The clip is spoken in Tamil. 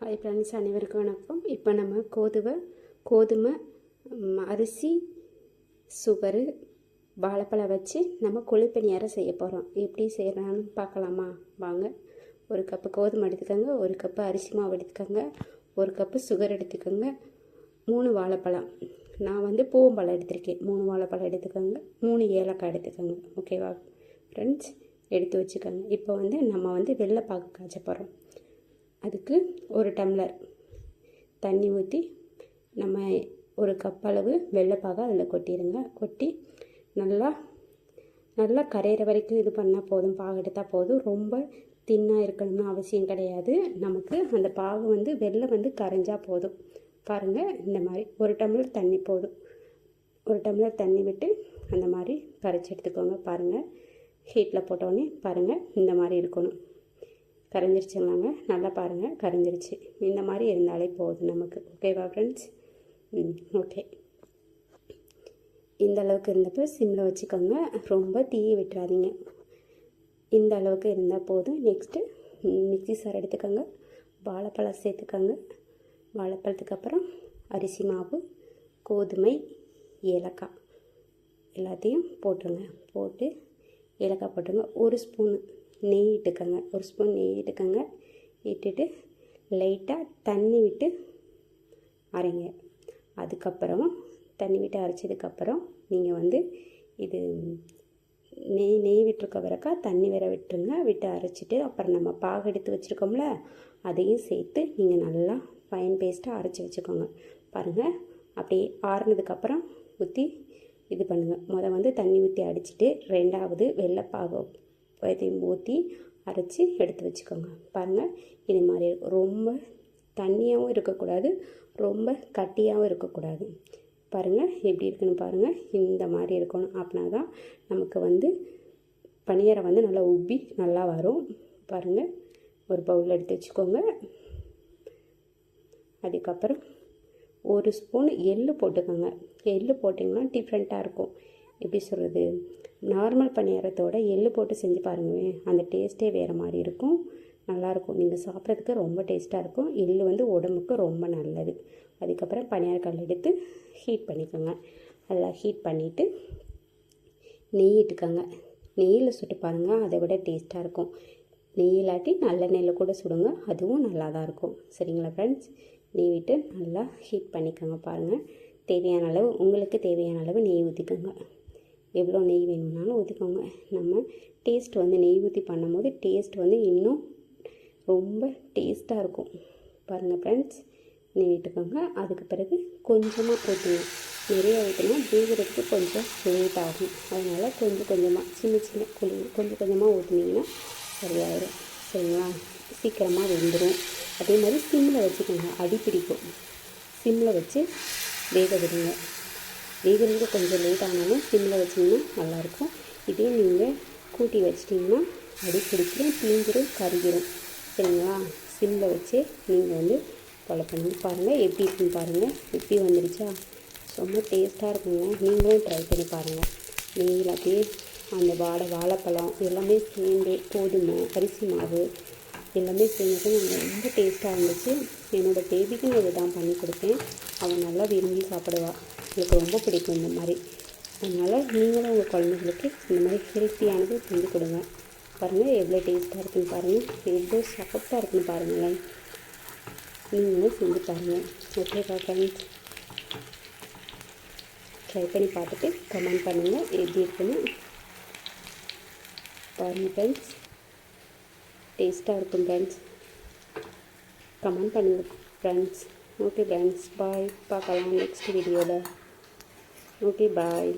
ஹாய் ஃப்ரெண்ட்ஸ் அனைவருக்கும் வணக்கம். இப்போ நம்ம கோதுமை கோதுமை அரிசி சுகரு வாழைப்பழம் வச்சு நம்ம குழிப்பணியாரம் செய்ய போகிறோம் எப்படி செய்கிறான்னு பார்க்கலாமா? வாங்க. ஒரு கப்பு கோதுமை எடுத்துக்கோங்க ஒரு கப்பு அரிசி மாவு எடுத்துக்கோங்க ஒரு கப்பு சுகர் எடுத்துக்கோங்க மூணு வாழைப்பழம். நான் வந்து பூவம்பழம் எடுத்திருக்கேன். மூணு வாழைப்பழம் எடுத்துக்கோங்க மூணு ஏலக்காய் எடுத்துக்கோங்க. ஓகேவா ஃப்ரெண்ட்ஸ் எடுத்து வச்சுக்கோங்க. இப்போ வந்து நம்ம வந்து வெள்ளைப்பாகு காய்ச்ச போகிறோம் அதுக்கு ஒரு டம்ளர் தண்ணி ஊற்றி நம்ம ஒரு கப் அளவு வெள்ளைப்பாக அதில் கொட்டிடுங்க கொட்டி நல்லா நல்லா கரையிற வரைக்கும் இது பண்ணால் போதும். பாகு எடுத்தால் போதும். ரொம்ப தின்னாக இருக்கணும்னு அவசியம் கிடையாது. நமக்கு அந்த பாகு வந்து வெள்ளை வந்து கரைஞ்சால் போதும். பாருங்கள் இந்த மாதிரி ஒரு டம்ளர் தண்ணி போதும். ஒரு டம்ளர் தண்ணி விட்டு அந்த மாதிரி கரைச்சி எடுத்துக்கோங்க. பாருங்கள் ஹீட்டில் போட்டோடனே பாருங்கள் இந்த மாதிரி இருக்கணும். கரைஞ்சிருச்சுங்களாங்க நல்லா பாருங்கள் கரைஞ்சிருச்சு. இந்த மாதிரி இருந்தாலே போதும் நமக்கு. ஓகேவா ஃப்ரெண்ட்ஸ் ம் ஓகே இந்த அளவுக்கு இருந்தப்போ சிம்மில் வச்சுக்கோங்க. ரொம்ப தீயை விட்டுறாதீங்க. இந்த அளவுக்கு இருந்தால் போதும். நெக்ஸ்ட்டு மிக்ஸி சார் எடுத்துக்கோங்க. வாழைப்பழம் சேர்த்துக்கோங்க. வாழைப்பழத்துக்கு அப்புறம் அரிசி மாவு கோதுமை ஏலக்காய். எல்லாத்தையும் போட்டுருங்க. போட்டு ஏலக்காய் போட்டுருங்க. ஒரு ஸ்பூனு நெய் இட்டுக்கோங்க. ஒரு ஸ்பூன் நெய் இட்டுக்கோங்க. இட்டுட்டு லைட்டாக தண்ணி விட்டு அரைங்க. அதுக்கப்புறம் தண்ணி விட்டு அரைச்சதுக்கப்புறம் நீங்கள் வந்து இது நெய் நெய் விட்டுருக்க பிறக்கா தண்ணி வேற விட்டுருங்க. விட்டு அரைச்சிட்டு அப்புறம் நம்ம பாகு எடுத்து வச்சுருக்கோம்ல அதையும் சேர்த்து நீங்கள் நல்லா ஃபைன் பேஸ்ட்டாக அரைச்சி வச்சுக்கோங்க. பாருங்கள் அப்படியே ஆறுனதுக்கப்புறம் ஊற்றி இது பண்ணுங்கள் முத வந்து தண்ணி ஊற்றி அடிச்சிட்டு ரெண்டாவது வெள்ளைப்பாகு இதையும் ஊற்றி அரைச்சி எடுத்து வச்சுக்கோங்க. பாருங்கள் இது மாதிரி இருக்கும் ரொம்ப தண்ணியாகவும் இருக்கக்கூடாது ரொம்ப கட்டியாகவும் இருக்கக்கூடாது. பாருங்கள் எப்படி இருக்குன்னு பாருங்கள் இந்த மாதிரி இருக்கணும். அப்படின்னா தான் நமக்கு வந்து பனியாரம் வந்து நல்லா உப்பி நல்லா வரும். பாருங்கள் ஒரு பவுல் எடுத்து வச்சுக்கோங்க. அதுக்கப்புறம் ஒரு ஸ்பூன் எள்ளு போட்டுக்கோங்க. எள்ளு போட்டிங்கன்னா டிஃப்ரெண்ட்டாக இருக்கும். எப்படி சொல்கிறது நார்மல் பணியாரத்தோட எள்ளு போட்டு செஞ்சு பாருங்களேன் அந்த டேஸ்ட்டே வேறு மாதிரி இருக்கும். நல்லாயிருக்கும் நீங்கள் சாப்பிட்றதுக்கு ரொம்ப டேஸ்ட்டாக இருக்கும். எள்ளு வந்து உடம்புக்கு ரொம்ப நல்லது. அதுக்கப்புறம் பணியாரக்கல் எடுத்து ஹீட் பண்ணிக்கோங்க. நல்லா ஹீட் பண்ணிவிட்டு நெய் இட்டுக்கோங்க. நெய்யில் சுட்டு பாருங்கள் அதை விட டேஸ்ட்டாக இருக்கும். நெய் இல்லாட்டி நல்ல நெய்யில் கூட சுடுங்க அதுவும் நல்லா தான் இருக்கும். சரிங்களா ஃப்ரெண்ட்ஸ் நெய் விட்டு நல்லா ஹீட் பண்ணிக்கோங்க பாருங்கள் தேவையான அளவு உங்களுக்கு தேவையான அளவு நெய் ஊற்றிக்கோங்க எவ்வளோ நெய் வேணும்னாலும் ஊற்றிக்கோங்க நம்ம டேஸ்ட் வந்து நெய் ஊற்றி பண்ணும்போது டேஸ்ட் வந்து இன்னும் ரொம்ப டேஸ்ட்டாக இருக்கும். பாருங்கள் ஃப்ரெண்ட்ஸ் நெய் விட்டுக்கோங்க. அதுக்கு பிறகு கொஞ்சமாக ஊற்றுங்க நிறைய ஊற்றினா வேகிறதுக்கு கொஞ்சம் லேட் ஆகும். அதனால் கொஞ்சம் கொஞ்சமாக சின்ன சின்ன குழி கொஞ்சம் கொஞ்சமாக ஊற்றுனீங்கன்னா சரியாயிடும் சரிங்களா? சீக்கிரமாக வெந்துடும் அதே மாதிரி சிம்மில் வச்சுக்கோங்க. அடி பிடிக்கும். சிம்மில் வச்சு வேக விடுங்க. வேகிறதுக்கு கொஞ்சம் லேட் ஆனாலும் சிம்மில் வச்சிங்கன்னா நல்லாயிருக்கும். இதே நீங்கள் கூட்டி வச்சிட்டிங்கன்னா அடி பிடிக்கும் தீஞ்சிரும் கருகிரும். சரிங்களா? சிம்மில் வச்சு நீங்கள் வந்து ஃபாலோ பண்ணி பாருங்கள் எப்படி இருக்குன்னு பாருங்கள் எப்படி வந்துருச்சா? ரொம்ப டேஸ்ட்டாக இருக்குங்க. நீங்களும் ட்ரை பண்ணி பாருங்கள் நெய்யில் அப்படியே அந்த வாழை வாழைப்பழம் எல்லாமே சேர்ந்து கோதுமை அரிசி மாவு எல்லாமே சேர்ந்து நாங்கள் ரொம்ப டேஸ்ட்டாக இருந்துச்சு. என்னோடய பேபிக்கும் நான் இதை தான் பண்ணி கொடுத்தேன். அவள் நல்லா விரும்பி சாப்பிடுவாள் எனக்கு ரொம்ப பிடிக்கும் இந்த மாதிரி. அதனால் நீங்களும் உங்கள் குழந்தைங்களுக்கு இந்த மாதிரி ஹெல்த்தியானது செஞ்சு கொடுங்க. பாருங்கள் எவ்வளோ டேஸ்ட்டாக இருக்குன்னு பாருங்கள் எவ்வளோ சாஃப்டாக இருக்குன்னு பாருங்களேன் நீங்களும் செஞ்சு பாருங்கள் ஓகேவா ஃப்ரெண்ட்ஸ் ட்ரை பண்ணி பார்த்துட்டு கமெண்ட் பண்ணுங்கள் எப்படி இருக்குன்னு பாருங்கள் ஃப்ரெண்ட்ஸ் டேஸ்ட்டாக இருக்கும் ஃப்ரெண்ட்ஸ் கமெண்ட் பண்ணுங்கள் ஃப்ரெண்ட்ஸ் ஓகே ஃப்ரெண்ட்ஸ் பாய் பார்க்கலாம் நெக்ஸ்ட் வீடியோவில் ஓகே பாய்